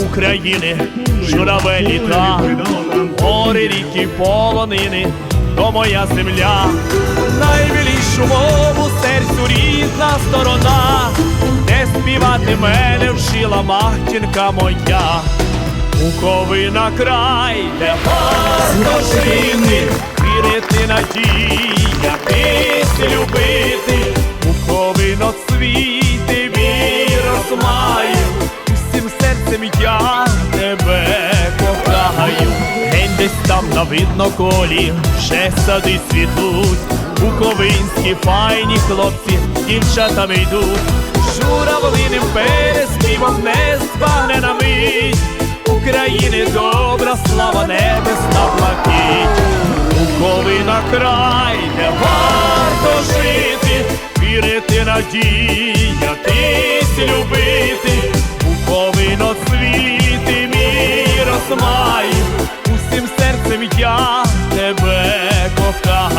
України, журавель літа, гори, ріки, полонини, то моя земля, найбілішу мову серцю рідна сторона, де співати мене вчила матінка моя. Буковина край, де варто жити, вірити надія, там на видноколі ще сади світуть, Ковинські файні хлопці, дівчатами йдуть, журавлиним переспівом не спане на мить, України добра, слава небесна плакить, ковина край, де варто жити, вірити, надія, тись любити, у Буковино цвіти, мій розмай я тебе кохаю.